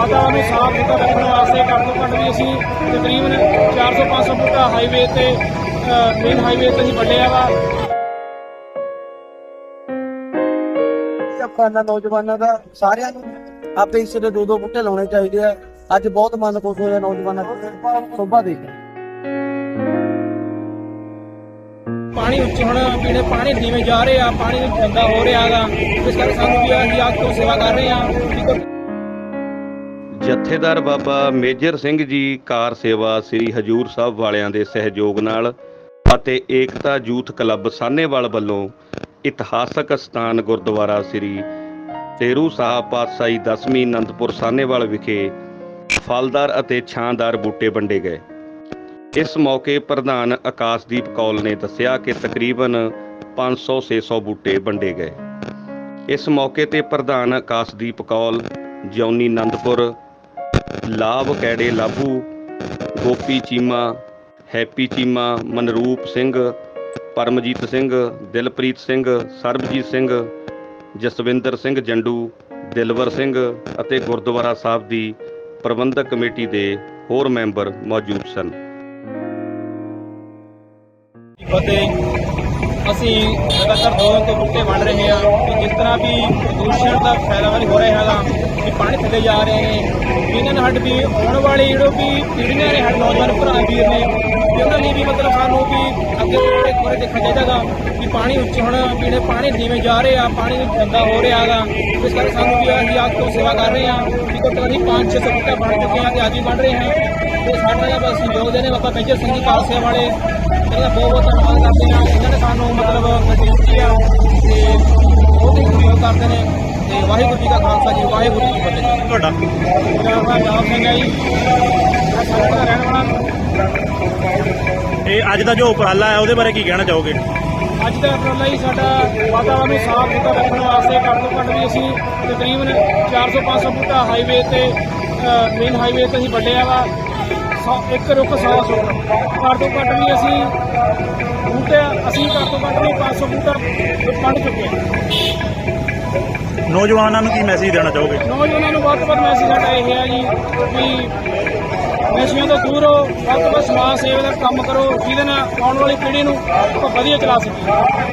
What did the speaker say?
ਵਾਤਾਵਰਨ ਨੂੰ ਸਾਫ਼ ਸੁਥਰਾ ਰੱਖਣ ਵਾਸਤੇ ਘੱਟ ਤੋਂ ਘੱਟ ਵੀ ਅਸੀਂ ਤਕਰੀਬਨ 400-500 ਫੁੱਟਾ ਹਾਈਵੇ ਤੇ ਮੇਨ ਹਾਈਵੇ ਤੇ ਅਸੀਂ ਵੱਢਿਆ ਵਾ। ਅਫਗਾਨਾ ਨੌਜਵਾਨਾਂ ਦਾ ਸਾਰਿਆਂ ਨੂੰ ਆਪੇ ਇਸ ਦੇ ਦੋ ਦੋ ਬੂਟੇ ਲਾਉਣੇ ਚਾਹੀਦੇ ਆ। ਅੱਜ ਬਹੁਤ ਮਨ ਖੁਸ਼ ਹੋਇਆ ਨੌਜਵਾਨਾਂ ਦਾ ਸੋਭਾ ਦੇਖ ਪਾਣੀ ਉੱਚੇ ਹੁਣ ਪੀਣੇ ਪਾਣੀ ਨੀਵੇਂ ਜਾ ਰਹੇ ਆ ਪਾਣੀ ਗੰਦਾ ਹੋ ਰਿਹਾ ਹੈਗਾ ਇਸ ਕਰਕੇ ਸਾਨੂੰ ਵੀ ਅਸੀਂ ਆਪ ਤੋਂ ਸੇਵਾ ਕਰ ਰਹੇ ਆ। ਜਥੇਦਾਰ ਬਾਬਾ ਮੇਜਰ ਸਿੰਘ ਜੀ ਕਾਰ ਸੇਵਾ ਸ੍ਰੀ ਹਜੂਰ ਸਾਹਿਬ ਵਾਲਿਆਂ ਦੇ ਸਹਿਯੋਗ ਨਾਲ ਅਤੇ ਏਕਤਾ ਯੂਥ ਕਲੱਬ ਸਾਨੇਵਾਲ ਵੱਲੋਂ ਇਤਿਹਾਸਕ ਸਥਾਨ ਗੁਰਦੁਆਰਾ ਸ੍ਰੀ ਤੇਰੂ ਸਾਹਿਬ ਪਾਤਸ਼ਾਹੀ ਦਸਵੀਂ ਅਨੰਦਪੁਰ ਸਾਨੇਵਾਲ ਵਿਖੇ ਫਲਦਾਰ ਅਤੇ ਛਾਂਦਾਰ ਬੂਟੇ ਵੰਡੇ ਗਏ। ਇਸ ਮੌਕੇ ਪ੍ਰਧਾਨ ਆਕਾਸ਼ਦੀਪ ਕੌਲ ਨੇ ਦੱਸਿਆ ਕਿ ਤਕਰੀਬਨ 500-600 ਬੂਟੇ ਵੰਡੇ ਗਏ। ਇਸ ਮੌਕੇ ਤੇ ਪ੍ਰਧਾਨ Akashdeep call Johnny Anandpur Labh Kaire Labhu, Gopi Cheema, happy Cheema, Manroop Singh, Paramjit Singh, Dilpreet Singh, Sarabjit Singh, Jaswinder Singh Jandu, Dilwar Singh ਅਤੇ ਗੁਰਦੁਆਰਾ ਸਾਹਿਬ ਦੀ ਪ੍ਰਬੰਧਕ ਕਮੇਟੀ ਦੇ ਹੋਰ ਮੈਂਬਰ ਮੌਜੂਦ ਸਨ। ਫਤਿਹ ਅਸੀਂ ਲਗਾਤਾਰ ਦੋ ਤੋਂ ਬੂਟੇ ਵੰਡ ਰਹੇ ਹਾਂ ਕਿ ਜਿਸ ਤਰ੍ਹਾਂ ਵੀ ਪ੍ਰਦੂਸ਼ਣ ਦਾ ਫੈਲਾਵਾ ਹੋ ਰਿਹਾ ਹੈਗਾ ਕਿ ਪਾਣੀ ਥੱਲੇ ਜਾ ਰਹੇ ਨੇ। ਇਹਨਾਂ ਨਾਲ ਸਾਡੀ ਵੀ ਆਉਣ ਵਾਲੀ ਜਿਹੜੋ ਵੀ ਪੀੜ੍ਹੀਆਂ ਨੇ, ਸਾਡੇ ਨੌਜਵਾਨ ਭਰਾ ਵੀਰ ਨੇ, ਵੀ ਉਹਨਾਂ ਲਈ ਵੀ ਮਤਲਬ ਸਾਨੂੰ ਵੀ ਅੱਗੇ ਥੋੜੇ ਥੋੜੇ ਦੇਖਣਾ ਚਾਹੀਦਾਗਾ ਕਿ ਪਾਣੀ ਉੱਚੇ ਹੁਣ ਪੀਣੇ ਪਾਣੀ ਨੀਵੇਂ ਜਾ ਰਹੇ ਆ, ਪਾਣੀ ਗੰਦਾ ਹੋ ਰਿਹਾ ਹੈਗਾ ਇਸ ਕਰਕੇ ਸਾਨੂੰ ਵੀ ਅਸੀਂ ਆਪ ਤੋਂ ਸੇਵਾ ਕਰ ਰਹੇ ਹਾਂ ਕਿ ਕੋਈ ਤਕਰੀਬਨ 5-600 ਬੂਟੇ ਬਣ ਚੁੱਕੇ ਆ ਤੇ ਅੱਜ ਵੀ ਵੰਡ ਰਹੇ ਹਾਂ। ਤੇ ਸਾਡਾ ਜਿਹੜਾ ਬਸ ਸਹਿਯੋਗ ਦੇ ਨੇ, ਬਾਬਾ ਮੇਜਰ ਸਿੰਘ ਜੀ ਕਾਲਸੇ ਵਾਲੇ ਇਹਦਾ ਬਹੁਤ ਬਹੁਤ ਧੰਨਵਾਦ ਕਰਦੇ ਹਾਂ। ਇਹਨਾਂ ਨੇ ਸਾਨੂੰ ਮਤਲਬ ਦਿੱਤੀ ਆ ਤੇ ਬਹੁਤ ਹੀ ਸਹਿਯੋਗ ਕਰਦੇ ਨੇ। ਤੇ ਵਾਹਿਗੁਰੂ ਜੀ ਕਾ ਖਾਲਸਾ ਜੀ ਵਾਹਿਗੁਰੂ ਜੀ ਕੀ ਫਤਿਹ ਤੁਹਾਡਾ? ਮੇਰਾ ਨਾਮ ਸਿੰਘ ਹੈ ਜੀ। ਮੈਂ ਦਾ ਰਹਿਣ ਵਾਲਾ ਇਹ ਅੱਜ ਦਾ ਜੋ ਉਪਰਾਲਾ ਹੈ ਉਹਦੇ ਬਾਰੇ ਕੀ ਕਹਿਣਾ ਚਾਹੋਗੇ? ਅੱਜ ਦਾ ਉਪਰਾਲਾ ਹੀ ਸਾਡਾ ਵਾਤਾਵਰਨ ਨੂੰ ਸਾਫ਼ ਸੁਥਰਾ ਰੱਖਣ ਵਾਸਤੇ ਘੱਟ ਤੋਂ ਘੱਟ ਵੀ ਅਸੀਂ ਤਕਰੀਬਨ 400-500 ਫੁੱਟਾ ਹਾਈਵੇ ਤੇ ਮੇਨ ਹਾਈਵੇ ਤੇ ਅਸੀਂ ਵੱਢਿਆ ਵਾ। ਸੌ- ਇੱਕ ਰੁੱਖ 100 ਸੁੱਟ ਘੱਟ ਤੋਂ ਘੱਟ ਵੀ ਅਸੀਂ ਬੂਟੇ ਅਸੀਂ ਘੱਟ ਤੋਂ ਘੱਟ ਵੀ 500 ਬੂਟਾ ਵੱਢ ਚੁੱਕੇ ਹਾਂ। ਨੌਜਵਾਨਾਂ ਨੂੰ ਕੀ ਮੈਸੇਜ ਦੇਣਾ ਚਾਹੋਗੇ? ਨੌਜਵਾਨਾਂ ਨੂੰ ਵੱਧ ਤੋਂ ਵੱਧ ਮੈਸੇਜ ਸਾਡਾ ਇਹ ਹੈ ਜੀ ਵੀ ਨਸ਼ਿਆਂ ਤੋਂ ਦੂਰ ਰਹੋ, ਵੱਧ ਤੋਂ ਵੱਧ ਸਮਾਜ ਸੇਵਾ ਦਾ ਕੰਮ ਕਰੋ, ਜਿਹਦੇ ਨਾਲ ਆਉਣ ਵਾਲੀ ਪੀੜ੍ਹੀ ਨੂੰ ਆਪਾਂ ਵਧੀਆ ਚਲਾ ਸਕੀਏ।